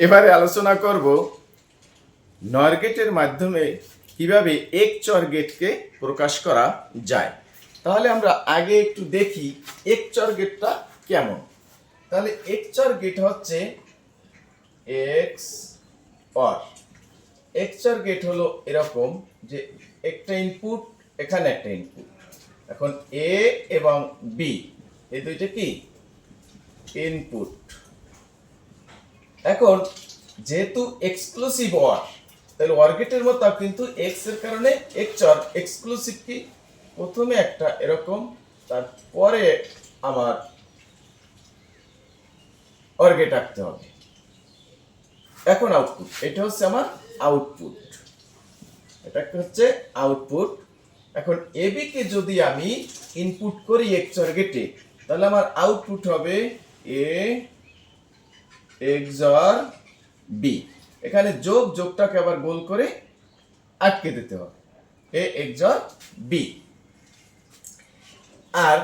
এবারে আলোচনা করব নর গেটের মাধ্যমে কীভাবে এক চর গেটকে প্রকাশ করা যায়। তাহলে আমরা আগে একটু দেখি এক চর গেটটা কেমন। তাহলে এক চর গেট হচ্ছে এক্স অর এক চর গেট হলো এরকম যে একটা ইনপুট এখানে একটা ইনপুট এখন এ এবং বি এই দুইটা কি? ইনপুট এখন, যেহেতু এক্সক্লুসিভ ওয়ার তাহলে ওয়ার্গেটের মতো কিন্তু এক্সের কারণে এক্স অর এক্সক্লুসিভ কি? প্রথমে একটা এরকম, তারপরে আমার অর্গেট আঁকতে হবে। এখন আউটপুট এটা হচ্ছে আমার আউটপুট এটা হচ্ছে আউটপুট এখন এবি কে যদি আমি ইনপুট করি এক্স অর্গেটে তাহলে আমার আউটপুট হবে এ এক্সর বি। এখানে যোগ, যোগটাকে আবার গোল করে আটকে দিতে হবে। এ এক্সর বি। আর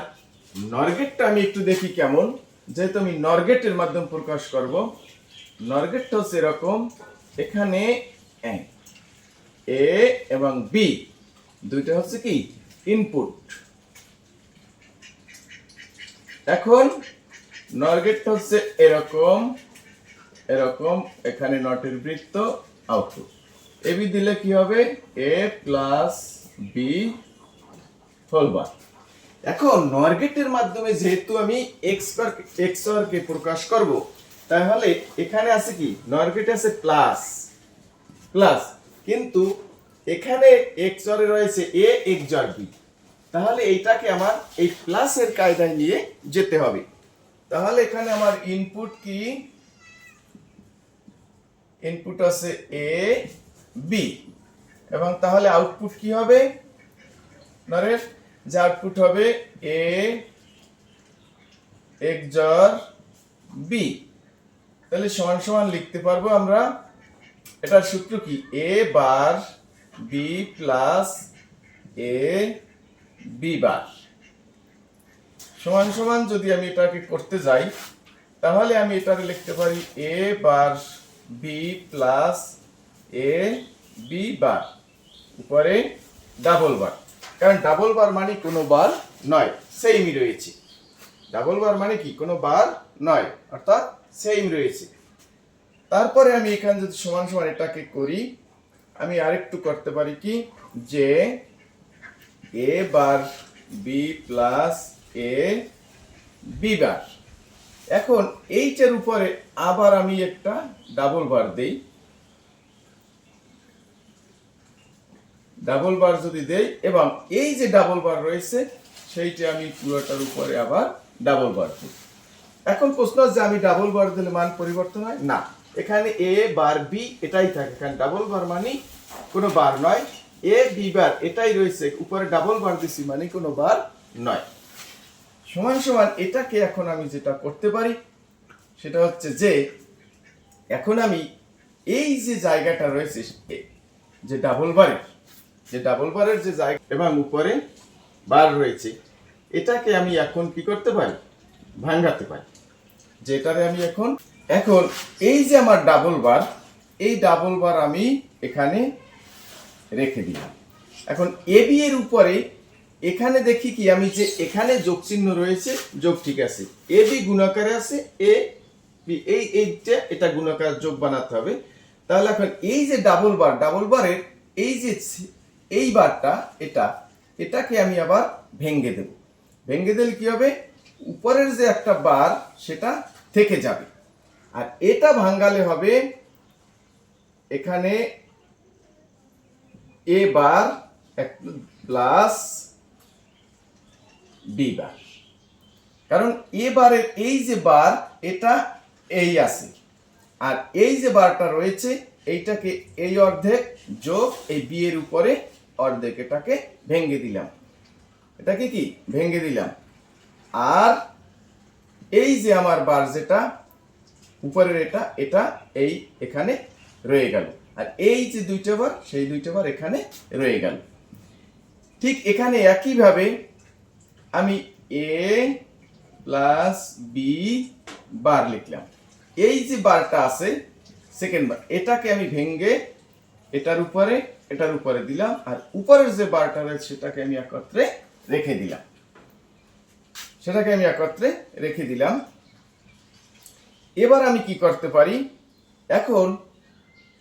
নরগেটটা আমি একটু দেখি কেমন। যেহেতু আমি নরগেটের মাধ্যমে প্রকাশ করব নরগেটটা হচ্ছে এরকম এখানে এ এবং বি। দুইটা হচ্ছে কি? ইনপুট। এখন নরগেটটা হচ্ছে এরকম। এরকম এখানে নটের বৃত্ত আউটপুট এবি দিলে কি হবে? A plus B whole bar এখন নরগেটের মাধ্যমে যেহেতু আমি এক্স এক্স কে প্রকাশ করব, তাহলে এখানে আছে কি? নরগেট আছে প্লাস প্লাস কিন্তু এখানে এক্স রয়েছে এ এক্স বি তাহলে এইটাকে আমার এই প্লাসের কায়দায় নিয়ে যেতে হবে। তাহলে এখানে আমার ইনপুট কি? ইনপুট আছে এ বি এবং তাহলে আউটপুট কি হবে? নরেশ, যে আউটপুট হবে এ এক্সর বি তাহলে সমান সমান লিখতে পারব আমরা। এটার সূত্র কি? A bar B plus A B bar. সমান সমান যদি আমি এটাকে করতে যাই, তাহলে আমি এটাকে লিখতে পারি A bar B plus A B bar উপরে ডাবল বার কারণ ডাবল বার মানে কোনো বার নয় সেইমই রয়েছে। ডাবল বার মানে কি? কোনো বার নয়, অর্থাৎ সেইম রয়েছে। তারপরে আমি এখানে যদি সমান সমান এটাকে করি, আমি আরেকটু করতে পারি কি? যে A bar B plus A B bar এখন এইটার উপরে আবার আমি একটা ডাবল বার দেই। ডাবল বার যদি দেই, এবং এই যে ডাবল বার রয়েছে, সেইটা আমি পুরোটার উপরে আবার ডাবল বার দিই। এখন প্রশ্ন যে আমি ডাবল বার দিলে মান পরিবর্তন হয়? না। এখানে এ বার বি এটাই থাকে, কারণ ডাবল বার মানে কোনো বার নয়। এ বি বার এটাই রয়েছে, উপরে ডাবল বার দিছি মানে কোনো বার নয়। সমান সমান এটাকে এখন আমি যেটা করতে পারি, সেটা হচ্ছে যে, এখন আমি এই যে জায়গাটা রয়েছে যে ডাবল বারের যে ডাবল বারের যে জায়গা এবং উপরে বার রয়েছে, এটাকে আমি এখন কি করতে পারি? ভাঙাতে পারি। যেটারে আমি এখন এখন এই যে আমার ডাবল বার এই ডাবল বার আমি এখানে রেখে দিলাম। এখন এবি এর উপরে এখানে দেখি কি, আমি যে এখানে যোগ চিহ্ন রয়েছে, যোগ ঠিক আছে। এ বি গুণাকারে আছে, এ বি, এই, এইটা, এটা গুণাকার যোগ বানাতে হবে। তাহলে এখন এই যে ডাবল বার ডাবল বারের এই যে এই বারটা এটা, এটাকে আমি আবার ভেঙ্গে দেব। ভেঙ্গে দিলে কি হবে? উপরের যে একটা বার সেটা থেকে যাবে। আর এটা ভাঙ্গালে হবে এখানে এ বার প্লাস বি বার কারণ এ বারের এই যে বার, এটা এই আছে। আর এই যে বারটা রয়েছে, এইটাকে এই অর্ধেক যোগ এই বি এর উপরে অর্ধেক এটাকে ভেঙে দিলাম। এটাকে কি? ভেঙে দিলাম। আর এই যে আমার বার যেটা, উপরের এটা এটা এই এখানে রয়ে গেল। আর এই যে দুইটা বার, সেই দুইটা বার এখানে রয়ে গেল। ঠিক এখানে একইভাবে আমি এ প্লাস বি বার লিখলাম। এই যে বারটা আছে সেকেন্ড বার এটাকে আমি ভেঙ্গে এটার উপরে এটার উপরে দিলাম আর উপরের যে বারটা রয়েছে সেটাকে আমি একত্রে রেখে দিলাম। সেটাকে আমি একত্রে রেখে দিলাম। এবার আমি কি করতে পারি? এখন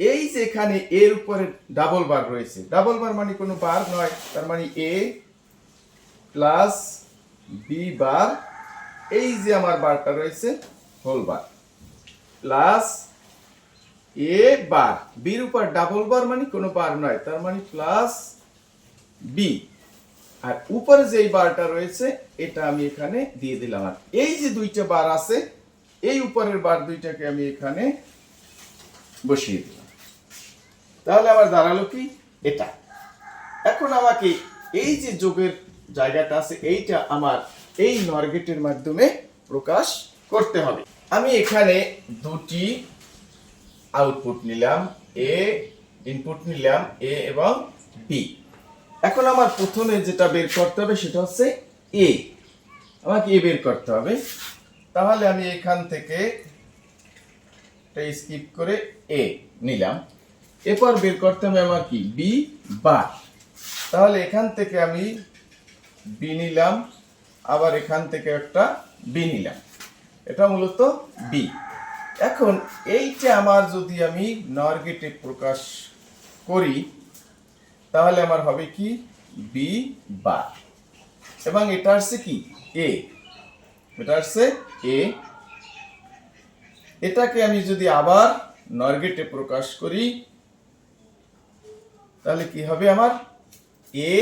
এই যে এখানে এর উপরে ডাবল বার রয়েছে। ডাবল বার মানে কোনো বার নয়, তার মানে এ প্লাস বি বার এই যে আমার বারটা রয়েছে হোল বার প্লাস এ বার বির উপর ডাবল বার মানে কোনো বার নয়, তার মানে প্লাস বি আর উপরে যেই বারটা রয়েছে, এটা আমি এখানে দিয়ে দিলাম। আর এই যে দুইটা বার আছে, এই উপরের বার দুইটাকে আমি এখানে বসিয়ে দিলাম। তাহলে আমার দাঁড়াল কি? এটা। এখন আমাকে এই যে যোগের জায়গাটা আছে, এইটা আমার এই নরগেটের মাধ্যমে প্রকাশ করতে হবে। আমি এখানে দুটি আউটপুট নিলাম এ ইনপুট নিলাম এ এবং বি এখন আমার প্রথমে যেটা বের করতে হবে সেটা হচ্ছে এ আমাকে এ বের করতে হবে। তাহলে আমি এখান থেকে স্কিপ করে এ নিলাম। এরপর বের করতে হবে আমার কি? বি বার তাহলে এখান থেকে আমি বি নিলাম, আবার এখান থেকে একটা বি নিলাম। এটা মূলত বি এখন এইটা আমার যদি আমি নর গেটে প্রকাশ করি, তাহলে আমার হবে কি? বি বার এবং এটা আসছে কি? এ এটা আসছে এ এটাকে আমি যদি আবার নরগেটে প্রকাশ করি, তাহলে কি হবে আমার? এ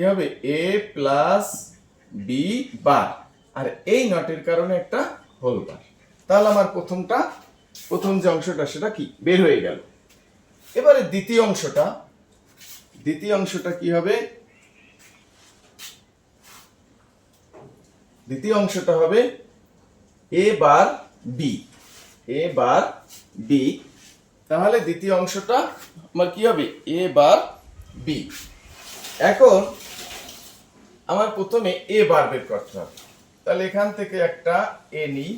কি হবে? এ প্লাস বি বার আর এই নটের কারণে একটা হোল বার তাহলে আমার প্রথমটা, প্রথম যে অংশটা সেটা কি? বের হয়ে গেল। এবারে দ্বিতীয় অংশটা দ্বিতীয় অংশটা কি হবে? দ্বিতীয় অংশটা হবে এ bar B A bar B তাহলে দ্বিতীয় অংশটা আমার কি হবে? এ বার বি এখন আমার প্রথমে এ বার বের করতে হবে। তাহলে এখান থেকে একটা এ নিই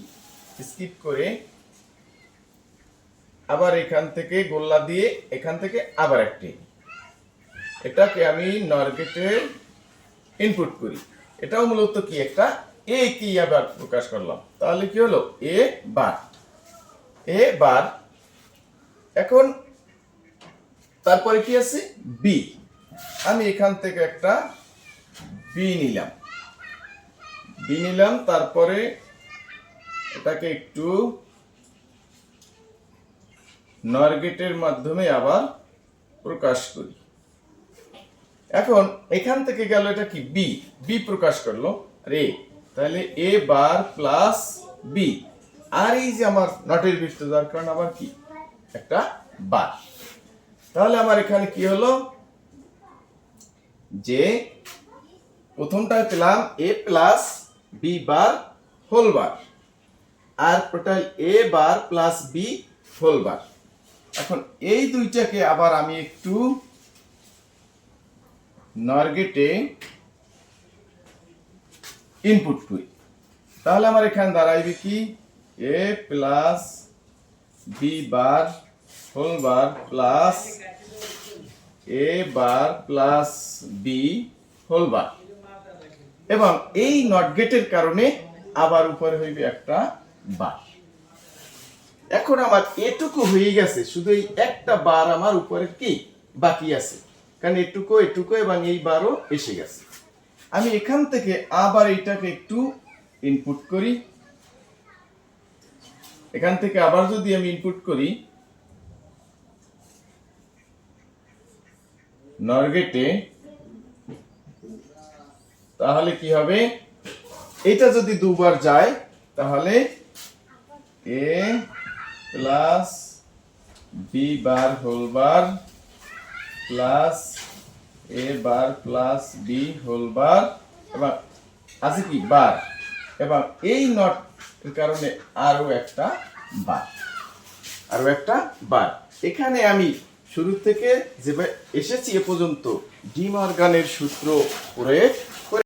স্কিপ করে আবার এখান থেকে গোল্লা দিয়ে এখান থেকে আবার একটি এটাকে আমি নরগেটে ইনপুট করি। এটাও মূলত কি একটা এ কি আবার প্রকাশ করলাম। তাহলে কি হলো? এ বার। এ বার। এখন তারপরে কি আছে? বি আমি এখান থেকে একটা বি নিলাম বি নিলাম তারপরে এটাকে একটু নরগেটের মাধ্যমে আবার প্রকাশ করি। এখন এখান থেকে গেল এটা কি? বি বি প্রকাশ করল। এ তাহলে এ বার প্লাস বি আর এই যে আমার নটের বৃত্ত যার কারণ আবার কি? একটা বার। তাহলে আমার এখানে কি হলো? যে প্রথমটায় পেলাম A plus B bar whole bar R total A bar plus B whole bar এখন এই দুইটাকে আবার আমি একটু নরগেটে ইনপুট করি। তাহলে আমার এখানে দাঁড়াইবে কি? A plus B bar whole bar plus A bar plus B whole bar এবং এই নট গেটের কারণে আবার উপরে হইবে একটা বার। এখন আমার এটুকু হয়ে গেছে, শুধু এই একটা বার আমার উপরে কি বাকি আছে? কারণ এটুকু এটুকু এবং এই বারও এসে গেছে। আমি এখান থেকে আবার এটাকে একটু ইনপুট করি। এখান থেকে আবার যদি আমি ইনপুট করি নরগেটে তাহলে কি হবে? এটা যদি দুবার যায়, তাহলে A plus B bar whole bar plus A bar plus B whole bar এবং আছে কি? বার এবং এই নট এর কারণে আরও একটা বার আরও একটা বার এখানে আমি শুরু থেকে যেভাবে এসেছি এ পর্যন্ত। ডি মর্গানের সূত্র প্রয়োগ